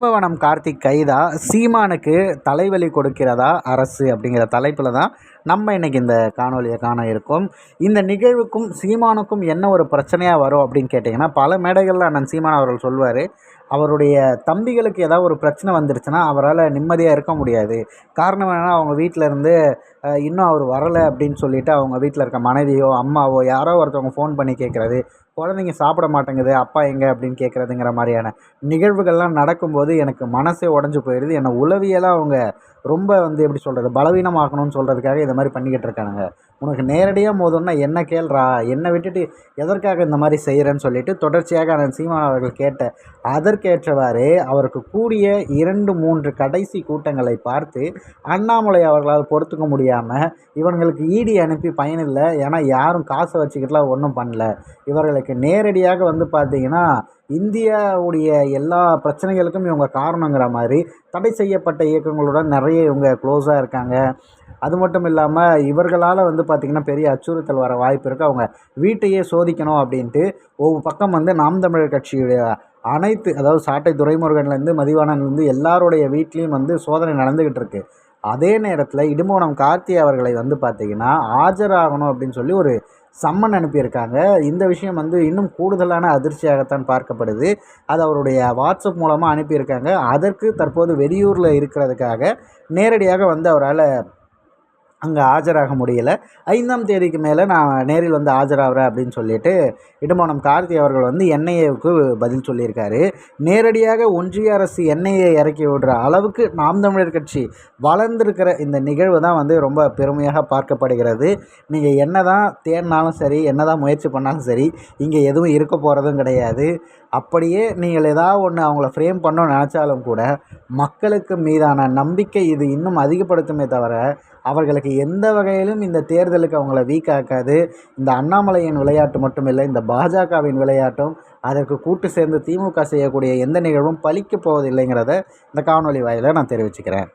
கும்பவனம் கார்த்திக் கைதா சீமானுக்கு தலைவலி கொடுக்கிறதா அரசு அப்படிங்கிற தலைப்பில் தான் நம்ம இன்றைக்கி இந்த காணொலியை காண இருக்கோம். இந்த நிகழ்வுக்கும் சீமானுக்கும் என்ன ஒரு பிரச்சனையாக வரும் அப்படின்னு கேட்டிங்கன்னா பல மேடைகளில் அண்ணன் சீமான் அவர்கள் சொல்வார் அவருடைய தம்பிகளுக்கு ஏதாவது ஒரு பிரச்சனை வந்துருச்சுன்னா அவரால் நிம்மதியாக இருக்க முடியாது. காரணம் என்னென்னா அவங்க வீட்டில் இருந்து இன்னும் அவர் வரலை அப்படின்னு சொல்லிட்டு அவங்க வீட்டில் இருக்க மனைவியோ அம்மாவோ யாரோ ஒருத்தவங்க ஃபோன் பண்ணி கேட்குறது குழந்தைங்க சாப்பிட மாட்டேங்குது அப்பா எங்கே அப்படின்னு கேட்குறதுங்கிற மாதிரியான நிகழ்வுகள்லாம் நடக்கும்போது எனக்கு மனசே உடஞ்சி போயிடுது. என்னை உளவியலாக அவங்க ரொம்ப வந்து எப்படி சொல்கிறது பலவீனமாக்கணும்னு சொல்கிறதுக்காக இந்த மாதிரி பண்ணிக்கிட்டு இருக்கானுங்க. உனக்கு நேரடியாக மோதணும்னா என்ன கேள்றா? என்னை விட்டுட்டு எதற்காக இந்த மாதிரி செய்கிறேன்னு சொல்லிட்டு தொடர்ச்சியாக அண்ணன் சீமான் அவர்கள் கேட்ட அதற்கேற்றவாறு அவருக்கு கூடிய இரண்டு மூன்று கடைசி கூட்டங்களை பார்த்து அண்ணாமலை அவர்களால் பொறுத்துக்க முடியாமல் இவங்களுக்கு ஈடி அனுப்பி பயனில்லை ஏன்னா யாரும் காசை வச்சுக்கிட்டுலாம் ஒன்றும் பண்ணல. இவர்களுக்கு நேரடியாக வந்து பார்த்திங்கன்னா இந்தியாவுடைய எல்லா பிரச்சனைகளுக்கும் இவங்க காரணங்கிற மாதிரி தடை செய்யப்பட்ட இயக்கங்களுடன் நிறைய இவங்க க்ளோஸாக இருக்காங்க. அது மட்டும் இல்லாமல் இவர்களால் வந்து பார்த்திங்கன்னா பெரிய அச்சுறுத்தல் வர வாய்ப்பு இருக்குது அவங்க வீட்டையே சோதிக்கணும் அப்படின்ட்டு ஒவ்வொரு பக்கம் வந்து நாம் தமிழர் கட்சியுடைய அனைத்து அதாவது சாட்டை துரைமுருகன்லேருந்து மதிவானன்லேருந்து எல்லாருடைய வீட்லேயும் வந்து சோதனை நடந்துக்கிட்டு இருக்குது அதே நேரத்தில் இடுமோனம் கார்த்தி அவர்களை வந்து பார்த்திங்கன்னா ஆஜராகணும் அப்படின்னு சொல்லி ஒரு சம்மன் அனுப்பியிருக்காங்க. இந்த விஷயம் வந்து இன்னும் கூடுதலான அதிர்ச்சியாகத்தான் பார்க்கப்படுது. அது அவருடைய வாட்ஸ்அப் மூலமாக அனுப்பியிருக்காங்க. அதற்கு தற்போது வெளியூரில் இருக்கிறதுக்காக நேரடியாக வந்து அவரால் அங்கே ஆஜராக முடியலை. ஐந்தாம் தேதிக்கு மேலே நான் நேரில் வந்து ஆஜராகிறேன் அப்படின்னு சொல்லிட்டு இடுமானம் கார்த்தி அவர்கள் வந்து என்ஐஏவுக்கு பதில் சொல்லியிருக்காரு. நேரடியாக ஒன்றிய அரசு என்ஐஏ இறக்கி விடுற அளவுக்கு நாம் தமிழர் கட்சி வளர்ந்துருக்கிற இந்த நிகழ்வு தான் வந்து ரொம்ப பெருமையாக பார்க்கப்படுகிறது. நீங்கள் என்ன தான் தேடினாலும் சரி என்ன தான் முயற்சி பண்ணாலும் சரி இங்கே எதுவும் இருக்க போகிறதும் கிடையாது. அப்படியே நீங்கள் ஏதாவது ஒன்று அவங்கள ஃப்ரேம் பண்ணணும்னு நினச்சாலும் கூட மக்களுக்கு மீதான நம்பிக்கை இது இன்னும் அதிகப்படுத்துமே தவிர அவர்களுக்கு எந்த வகையிலும் இந்த தேர்தலுக்கு அவங்கள வீக் ஆக்காது. இந்த அண்ணாமலையின் விளையாட்டு மட்டுமில்லை இந்த பாஜகவின் விளையாட்டும் அதற்கு கூட்டு சேர்ந்து திமுக செய்யக்கூடிய எந்த நிகழ்வும் பலிக்கப் போவதில்லைங்கிறத இந்த காணொலி வாயிலாக நான் தெரிவிச்சுக்கிறேன்.